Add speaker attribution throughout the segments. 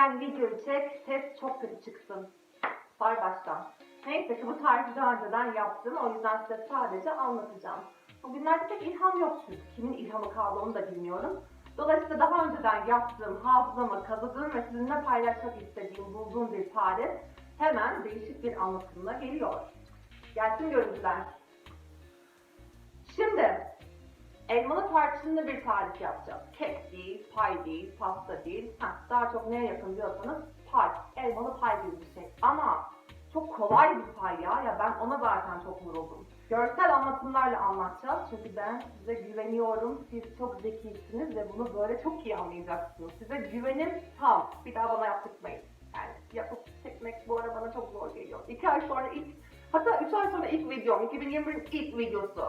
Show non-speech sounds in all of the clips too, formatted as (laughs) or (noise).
Speaker 1: Sen videoyu çek, ses çok kötü çıksın. Var baştan. Neyse ki bu tarifi daha önceden yaptım. O yüzden size sadece anlatacağım. Bugünlerde pek ilham yok çünkü. Kimin ilhamı kaldı onu da bilmiyorum. Dolayısıyla daha önceden yaptığım, hafızama kazıdığım ve sizinle paylaşmak istediğim, bulduğum bir tarif hemen değişik bir anlatımla geliyor. Gelsin görüntüler. Şimdi elmalı tarçınlı bir tarif yapacağız. Kek değil, pay değil, pasta değil. Heh, daha çok neye yakın diyorsanız pay. Elmalı pay gibi bir şey. Ama çok kolay bir pay ya. Ya ben ona zaten çok vuruldum. Görsel anlatımlarla anlatacağız. Çünkü ben size güveniyorum. Siz çok zekisiniz ve bunu böyle çok iyi anlayacaksınız. Size güvenim tam. Bir daha bana yaptırmayın. Yani yapıp çekmek bu ara bana çok zor geliyor. İki ay sonra ilk, hatta üç ay sonra ilk videom. 2021'in ilk videosu.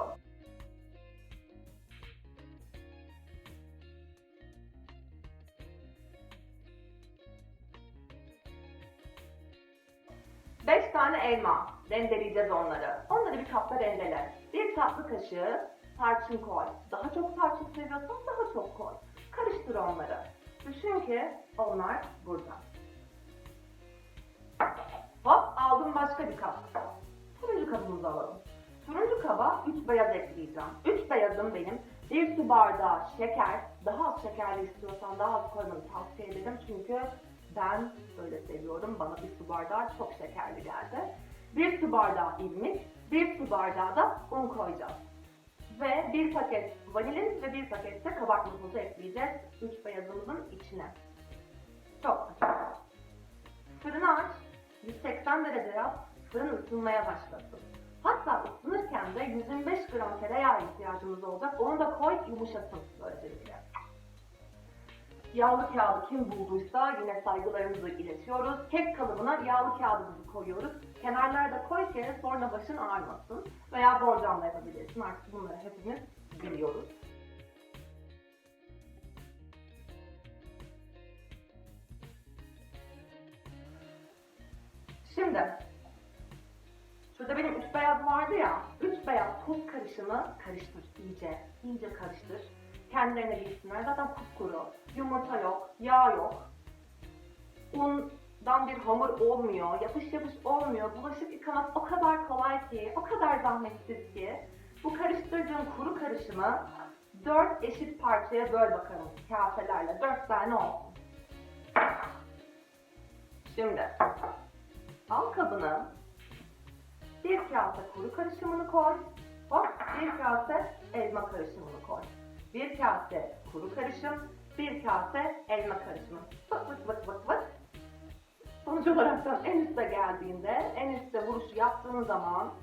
Speaker 1: Beş tane elma. Rendeleyeceğiz onları. Onları bir kapta rendele. Bir tatlı kaşığı tarçın koy. Daha çok tarçın seviyorsan daha çok koy. Karıştır onları. Düşün ki onlar burada. Hop aldım başka bir kap. Turuncu kabımızı alalım. Turuncu kaba 3 beyaz ekleyeceğim. 3 beyazım benim. 1 su bardağı şeker. Daha az şekerli istiyorsan daha az koymanı tavsiye ederim. Çünkü ben öyle seviyorum. Bana bir su bardağı çok şekerli geldi. 1 su bardağı irmik, 1 su bardağı da un koyacağız. Ve 1 paket vanilin ve 1 paket de kabartma tozu ekleyeceğiz 3 beyazımızın içine. Çok basit. Fırını aç, 180 derece yap, fırın ısınmaya başlasın. Hatta ısınırken de 125 gram tereyağı ihtiyacımız olacak. Onu da koy yumuşasın böylelikle. Yağlı kağıdı kim bulduysa yine saygılarımızı iletiyoruz. Kek kalıbına yağlı kağıdımızı koyuyoruz. Kenarlarda koy ki sonra başın ağrımasın. Veya borcamla yapabilirsin. Artık bunları hepimiz biliyoruz. Şimdi Şurada benim üç beyaz vardı ya. Üç beyaz toz karışımı karıştır iyice. iyice karıştır. Kendilerine bilsinler. Zaten kupkuru. Yumurta yok, yağ yok. Undan bir hamur olmuyor. Yapış yapış olmuyor. Bulaşık yıkamak o kadar kolay ki, o kadar zahmetsiz ki. Bu karıştırdığım kuru karışımı dört eşit parçaya böl bakalım kaselerle. Dört tane olsun. Şimdi al kabını bir kase kuru karışımını koy. Hop, bir kase elma karışımını koy. Bir kase kuru karışım, bir kase elma karışımı. Vıt vıt vıt vıt vıt. Sonuç olarak en üste geldiğinde, en üstte vuruşu yaptığın zaman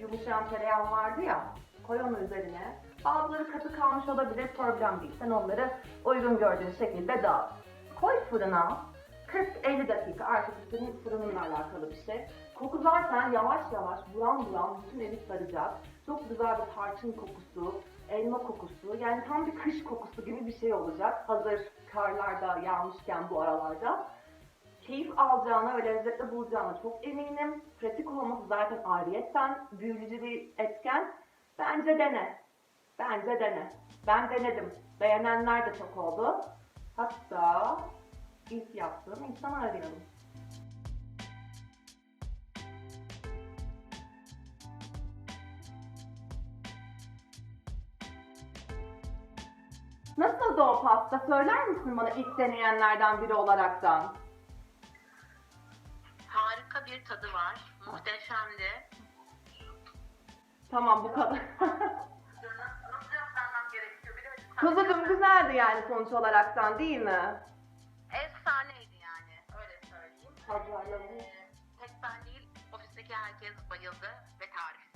Speaker 1: yumuşayan tereyağın vardı ya, koy onu üzerine. Bazıları katı kalmış olabilir, problem değil. Sen onları uygun gördüğün şekilde dağıt. Koy fırına, 40-50 dakika artık senin fırınınla alakalı bir şey. Koku zaten yavaş yavaş buram buram bütün evi saracak. Çok güzel bir tarçın kokusu, elma kokusu. Yani tam bir kış kokusu gibi bir şey olacak. Hazır karlarda yağmışken bu aralarda. Keyif alacağına ve lezzetli bulacağına çok eminim. Pratik olması zaten ayrıyetten büyüleyici bir etken. Bence dene. Bence dene. Ben denedim. Beğenenler de çok oldu. Hatta ilk yaptığım insanı arayalım. Nasıldı o pasta? Söyler misin bana ilk deneyenlerden biri olaraktan?
Speaker 2: Harika bir tadı var. Muhteşemdi.
Speaker 1: Tamam bu kadar.
Speaker 2: Nasıl yapmam gerekiyor bilemedim.
Speaker 1: Güzeldi yani sonuç olaraktan değil mi?
Speaker 2: Efsaneydi yani. Öyle söyleyeyim.
Speaker 1: Pazarlama.
Speaker 2: Ee, tek ben değil, ofisteki herkes bayıldı ve tarif.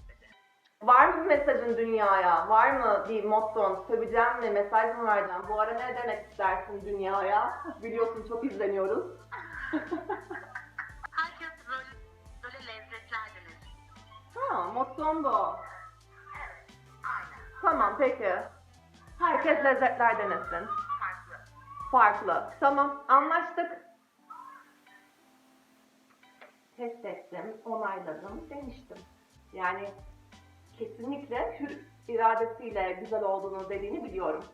Speaker 1: Var mı mesajın dünyaya? Var mı bir motton? Söveceğim mi? Mesaj mı vereceğim? Bu ara ne demek istersin dünyaya? Biliyorsun çok izleniyoruz. (laughs)
Speaker 2: Herkes böyle, böyle lezzetler denir.
Speaker 1: ha, motton bu.
Speaker 2: Evet, aynen.
Speaker 1: Tamam peki. Herkes lezzetler denesin.
Speaker 2: Farklı.
Speaker 1: Farklı. Tamam anlaştık. Test ettim, onayladım, demiştim. Yani kesinlikle hür iradesiyle güzel olduğunu dediğini biliyorum.